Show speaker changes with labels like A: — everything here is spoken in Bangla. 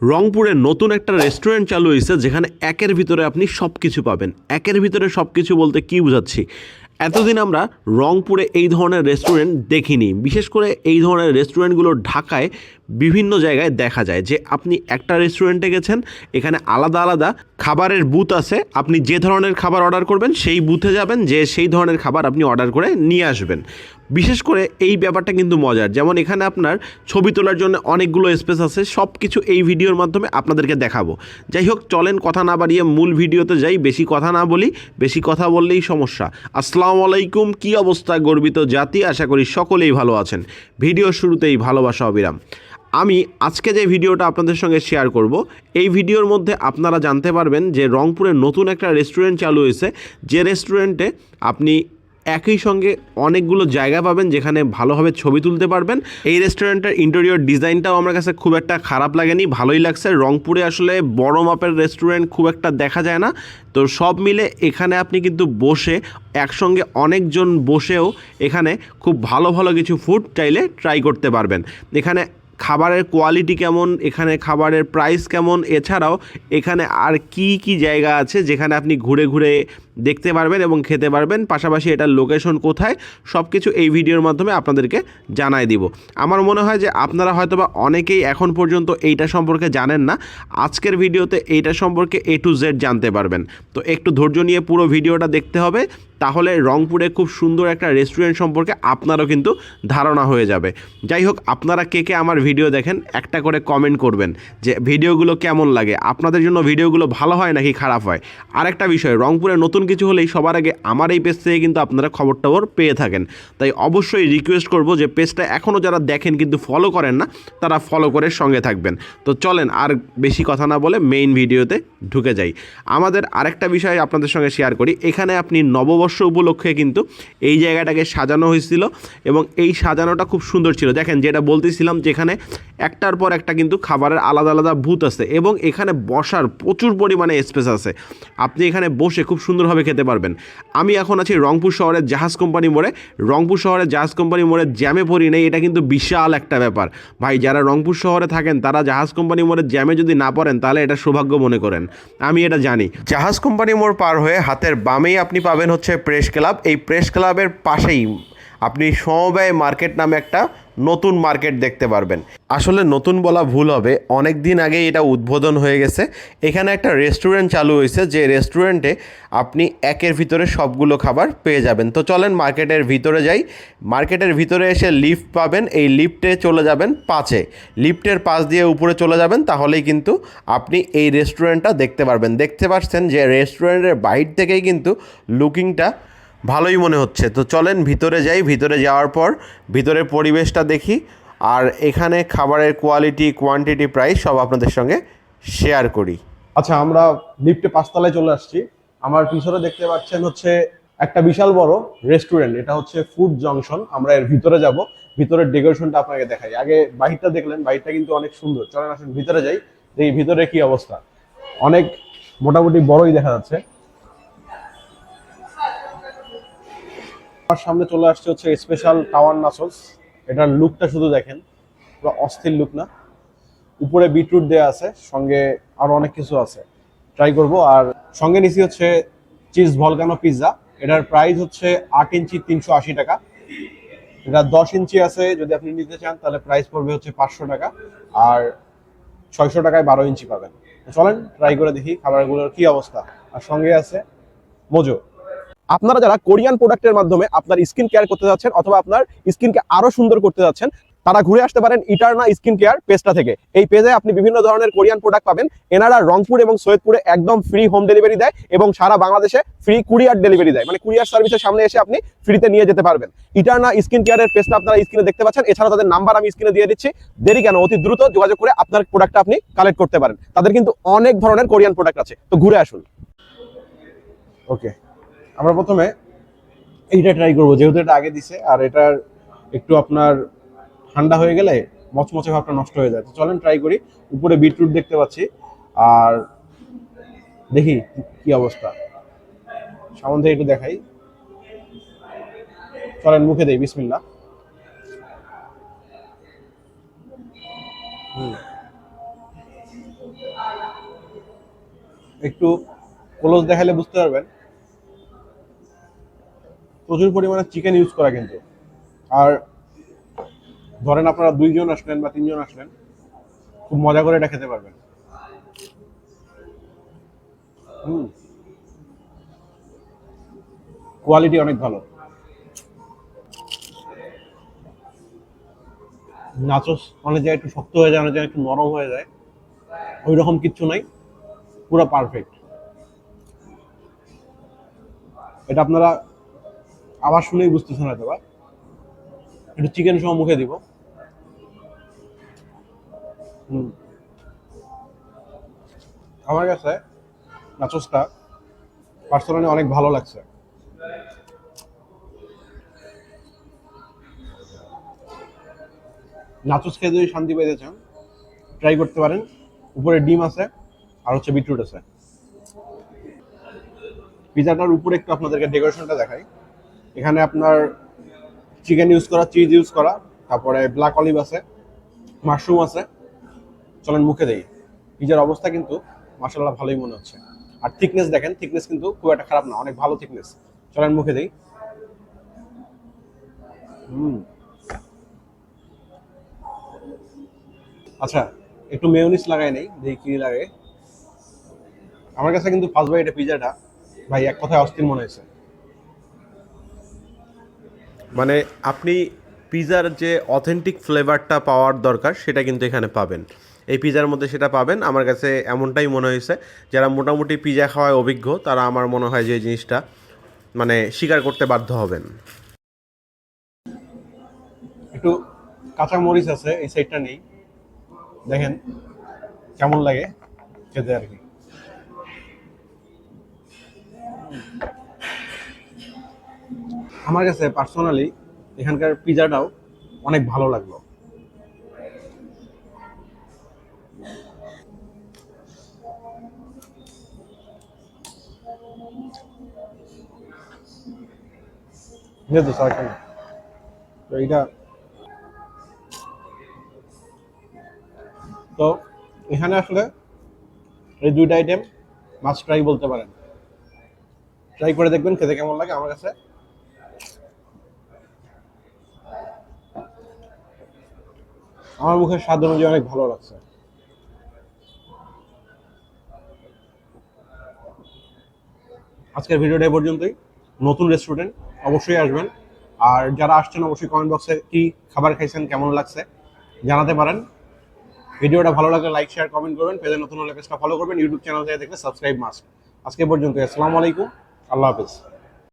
A: রংপুরে নতুন একটা রেস্টুরেন্ট চালু হয়েছে, যেখানে একের ভিতরে আপনি সব কিছু পাবেন। একের ভিতরে সব কিছু বলতে কী বোঝাচ্ছি? এতদিন আমরা রংপুরে এই ধরনের রেস্টুরেন্ট দেখিনি। বিশেষ করে এই ধরনের রেস্টুরেন্টগুলো ঢাকায় বিভিন্ন জায়গায় দেখা যায় যে আপনি একটা রেস্টুরেন্টে গেছেন, এখানে আলাদা আলাদা খাবারের বুথ আছে, আপনি যে ধরনের খাবার অর্ডার করবেন, সেই বুথে যাবেন, যে সেই ধরনের খাবার আপনি অর্ডার করে নিয়ে আসবেন। বিশেষ করে এই ব্যাপারটা কিন্তু মজার। যেমন এখানে আপনার ছবি তোলার জন্য অনেকগুলো স্পেস আছে সব কিছু এই ভিডিওর মাধ্যমে আপনাদেরকে দেখাবো। যাই হোক, চলেন কথা না বাড়িয়ে মূল ভিডিওতে যাই। বেশি কথা না বলি, বেশি কথা বললেই সমস্যা। আসসালামু আলাইকুম, কি অবস্থা গর্বিত জাতি? আশা করি সকলেই ভালো আছেন। ভিডিও শুরুতেই ভালোবাসা, অবিরাম। আমি আজকে যে ভিডিওটা আপনাদের সঙ্গে শেয়ার করব, এই ভিডিওর মধ্যে আপনারা জানতে পারবেন যে রংপুরে নতুন একটা রেস্টুরেন্ট চালু হয়েছে। যে রেস্টুরেন্টে আপনি একই সঙ্গে অনেকগুলো জায়গা পাবেন যেখানে ভালোভাবে ছবি তুলতে পারবেন। এই রেস্টুরেন্টের ইন্টেরিয়র ডিজাইনটাও আমার কাছে খুব একটা খারাপ লাগেনি, ভালোই লাগছে। রংপুরে আসলে বড় মাপের রেস্টুরেন্ট খুব একটা দেখা যায় না। তো সব মিলে এখানে আপনি কিন্তু বসে, একসঙ্গে অনেকজন বসেও এখানে খুব ভালো ভালো কিছু ফুড চাইলে ট্রাই করতে পারবেন। এখানে খাবারের কোয়ালিটি কেমন, এখানে খাবারের প্রাইস কেমন, এছাড়াও এখানে আর কি কি জায়গা আছে যেখানে আপনি ঘুরে ঘুরে দেখতে পারবেন এবং খেতে পারবেন। পাশাপাশি এটার লোকেশন কোথায় সব কিছু এই ভিডিওর মাধ্যমে আপনাদেরকে জানাই দিব। আমার মনে হয় যে আপনারা হয়তোবা অনেকেই এখন পর্যন্ত এইটা সম্পর্কে জানেন না। আজকের ভিডিওতে এইটা সম্পর্কে এ টু জেড জানতে পারবেন। তো একটু ধৈর্য নিয়ে পুরো ভিডিওটা দেখতে হবে। তাহলে রংপুরে খুব সুন্দর একটা রেস্টুরেন্ট সম্পর্কে আপনারও কিন্তু ধারণা হয়ে যাবে। যাই হোক, আপনারা কে কে আমার ভিডিও দেখেন, একটা করে কমেন্ট করবেন যে ভিডিওগুলো কেমন লাগে? আপনাদের জন্য ভিডিওগুলো ভালো হয় নাকি খারাপ হয়? আরেকটা বিষয়, রংপুরে নতুন কিছু হলেই সবার আগে আমার এই পেজ থেকে কিন্তু আপনারা খবর টবর পেয়ে থাকেন। তাই অবশ্যই রিকোয়েস্ট করব যে পেজটা এখনও যারা দেখেন কিন্তু ফলো করেন না, তারা ফলো করে সঙ্গে থাকবেন। তো চলেন আর বেশি কথা না বলে মেইন ভিডিওতে ঢুকে যাই। আমাদের আরেকটা বিষয় আপনাদের সঙ্গে শেয়ার করি। এখানে আপনি নববর্ষ উপলক্ষে কিন্তু এই জায়গাটাকে সাজানো হয়েছিল এবং এই সাজানোটা খুব সুন্দর ছিল। দেখেন যেটা বলতেছিলাম যেখানে একটার পর একটা কিন্তু খাবারের আলাদা আলাদা ভূত আছে এবং এখানে বসার প্রচুর পরিমাণে স্পেস আছে। আপনি এখানে বসে খুব সুন্দরভাবে খেতে পারবেন। আমি এখন আছি রংপুর শহরের জাহাজ কোম্পানি মোড়ে। রংপুর শহরের জাহাজ কোম্পানি মোড়ে জ্যামে পড়ি নেই, এটা কিন্তু বিশাল একটা ব্যাপার। ভাই, যারা রংপুর শহরে থাকেন, তারা জাহাজ কোম্পানি মোড়ে জ্যামে যদি না পড়েন, তাহলে এটা সৌভাগ্য মনে করেন। আমি এটা জানি। জাহাজ কোম্পানি মোড় পার হয়ে হাতের বামেই আপনি পাবেন হচ্ছে প্রেস ক্লাব। এই প্রেস ক্লাবের পাশেই আপনি সমবায় মার্কেট নামে একটা নতুন মার্কেট দেখতে পারবেন। আসলে নতুন বলা ভুল হবে অনেক দিন আগে এটা উদ্বোধন হয়ে গেছে। এখানে একটা রেস্টুরেন্ট চালু হয়েছে, যে রেস্টুরেন্টে আপনি একের ভিতরে সবগুলো খাবার পেয়ে যাবেন। তো চলেন মার্কেটের ভিতরে যাই। মার্কেটের ভিতরে এসে লিফট পাবেন, এই লিফটে চলে যাবেন পাঁচে। লিফটের পাশ দিয়ে উপরে চলে যাবেন, তাহলেই কিন্তু আপনি এই রেস্টুরেন্টটা দেখতে পারবেন। দেখতে পাচ্ছেন যে রেস্টুরেন্টের বাইর থেকেই কিন্তু লুকিংটা ভালোই মনে হচ্ছে। তো চলেন ভিতরে যাই, ভিতরে যাওয়ার পর ভিতরের পরিবেশটা দেখি। আর এখানে খাবারের কোয়ালিটি কোয়ান্টিটি প্রাইস সব আপনাদের সঙ্গে শেয়ার করি।
B: আচ্ছা আমরা লিফটে পাঁচতলায় চলে আসছি। আমার পিছনে দেখতে পাচ্ছেন হচ্ছে একটা বিশাল বড় রেস্টুরেন্ট এটা হচ্ছে ফুড জংশন আমরা এর ভিতরে যাব, ভিতরের ডেকোরেশনটা আপনাকে দেখাই। আগে বাহিরটা দেখলেন, বাহিরটা কিন্তু অনেক সুন্দর। চলেন আসুন, ভিতরে যাই, দেখি ভিতরে কি অবস্থা। অনেক মোটামুটি বড়ই দেখা যাচ্ছে। আমার সামনে চলে আসছে হচ্ছে স্পেশাল টাওয়ার নাসলস এটার লুকটা শুধু দেখেন, পুরো অস্থির লুক না। উপরে বিটরুট দেওয়া আছে, সঙ্গে আরও অনেক কিছু আছে। ট্রাই করব, আর সঙ্গে নিছি হচ্ছে চিজ ভলকানো পিৎজা এটার প্রাইস হচ্ছে আট ইঞ্চি তিনশো আশি টাকা। এটা দশ ইঞ্চি আছে, যদি আপনি নিতে চান, তাহলে প্রাইস পড়বে হচ্ছে পাঁচশো টাকা। আর ছয়শো টাকায় বারো ইঞ্চি পাবেন। চলেন ট্রাই করে দেখি খাবারগুলোর কি অবস্থা। আর সঙ্গে আছে মোজো। আপনারা যারা কোরিয়ান প্রোডাক্টের মাধ্যমে আপনার স্কিন কেয়ার করতে যাচ্ছেন অথবা আপনার স্কিনকে আরও সুন্দর করতে যাচ্ছেন, তারা ঘুরে আসতে পারেন ইটারনা স্কিন কেয়ার পেজটা থেকে। এই পেজে আপনি বিভিন্ন ধরনের কোরিয়ান প্রোডাক্ট পাবেন। এনারা রংপুর এবং সৈয়দপুরে একদম ফ্রি হোম ডেলিভারি দেয় এবং সারা বাংলাদেশে ফ্রি কুরিয়ার ডেলিভারি দেয়। মানে কুরিয়ার সার্ভিসের সামনে এসে আপনি ফ্রিতে নিয়ে যেতে পারবেন। ইটারনা স্কিন কেয়ারের পেজটা আপনারা স্ক্রিনে দেখতে পাচ্ছেন। এছাড়া তাদের নাম্বার আমি স্ক্রিনে দিয়ে দিচ্ছি। দেরি কেন? অতি দ্রুত যোগাযোগ করে আপনার প্রোডাক্টটা আপনি কালেক্ট করতে পারেন। তাদের কিন্তু অনেক ধরনের কোরিয়ান প্রোডাক্ট আছে। তো ঘুরে আসুন। ওকে আমরা প্রথমে এইটা ট্রাই করব, যেহেতু এটা আগে দিছে, আর এটার একটু আপনার ঠান্ডা হয়ে গেলে মচমচে ভাবটা নষ্ট হয়ে যায়। তো চলেন ট্রাই করি। উপরে বিটরুট দেখতে পাচ্ছি, আর দেখি কি অবস্থা। সামন একটু দেখাই। চলেন মুখে দেই বিসমিল্লা একটু ক্লোজ দেখালে বুঝতে পারবেন। প্রচুর পরিমাণে চিকেন ইউজ করা কিন্তু। আর ধরেন আপনারা দুইজন আসলেন বা তিনজন আসলেন, খুব মজা করে এটা খেতে পারবেন। হুম। কোয়ালিটি অনেক ভালো। নাচস অনেক জায়গায় একটু শক্ত হয়ে যায় অনেক জায়গায় একটু নরম হয়ে যায় ওই রকম কিচ্ছু নাই, পুরো পারফেক্ট এটা আপনারা আবার শুনেই বুঝতেছেন হয়তো বা একটু চিকেন সহ মুখে দিব। হুম। আমার কাছে নাচসটা পার্সোনালি অনেক ভালো লাগছে। নাচস খেয়ে যদি শান্তি পেতে চান ট্রাই করতে পারেন। উপরে ডিম আছে আর হচ্ছে বিটরুট আছে। পিজাটার উপরে একটু আপনাদেরকে ডেকোরেশনটা দেখাই। এখানে আপনার চিকেন ইউজ করা চিজ ইউজ করা, তারপরে ব্ল্যাক অলিভ আছে মাশরুম আছে। চলেন মুখে দেই। পিজার অবস্থা কিন্তু মাসাল্লাহ ভালোই মনে হচ্ছে। আর থিকনেস দেখেন থিকনেস কিন্তু খুব একটা খারাপ না, অনেক ভালো থিকনেস চলেন মুখে দেই। হুম। আচ্ছা একটু মেয়োনিস লাগাই নেই দেখি কি লাগে। আমার কাছে কিন্তু ফার্স্ট বাইট পিজাটা ভাই, এক কথায় অস্থির মনে হয়েছে।
A: মানে আপনি পিজার যে অথেন্টিক ফ্লেভারটা পাওয়ার দরকার, সেটা কিন্তু এখানে পাবেন। এই পিজার মধ্যে সেটা পাবেন। আমার কাছে এমনটাই মনে হয়েছে, যারা মোটামুটি পিজা খাওয়ায় অভিজ্ঞ, তারা আমার মনে হয় যে জিনিসটা মানে স্বীকার করতে বাধ্য হবেন।
B: একটু কাঁচা মরিচ আছে, এই সাইডটা নেই। দেখেন, কেমন লাগে খেতে আর কি। আমার কাছে পার্সোনালি এখানকার পিজাটাও অনেক ভালো লাগল। তো তো এখানে আসলে এই দুইটা আইটেম মাস্ট ট্রাই বলতে পারেন। ট্রাই করে দেখবেন, খেতে কেমন লাগে আমার কাছে। আমার মুখের স্বাদ অনুযায়ী অনেক ভালো লাগছে। আজকের ভিডিওটা এ পর্যন্তই। নতুন রেস্টুরেন্ট অবশ্যই আসবেন। আর যারা আসছেন, অবশ্যই কমেন্ট বক্সে কি খাবার খাইছেন, কেমন লাগছে জানাতে পারেন। ভিডিওটা ভালো লাগলে লাইক শেয়ার কমেন্ট করবেন। পেজে নতুন হলে পেজটা ফলো করবেন। ইউটিউব চ্যানেল থেকে দেখলে সাবস্ক্রাইব মাস্ট আজকে পর্যন্ত আসসালামু আলাইকুম। আল্লাহ হাফেজ।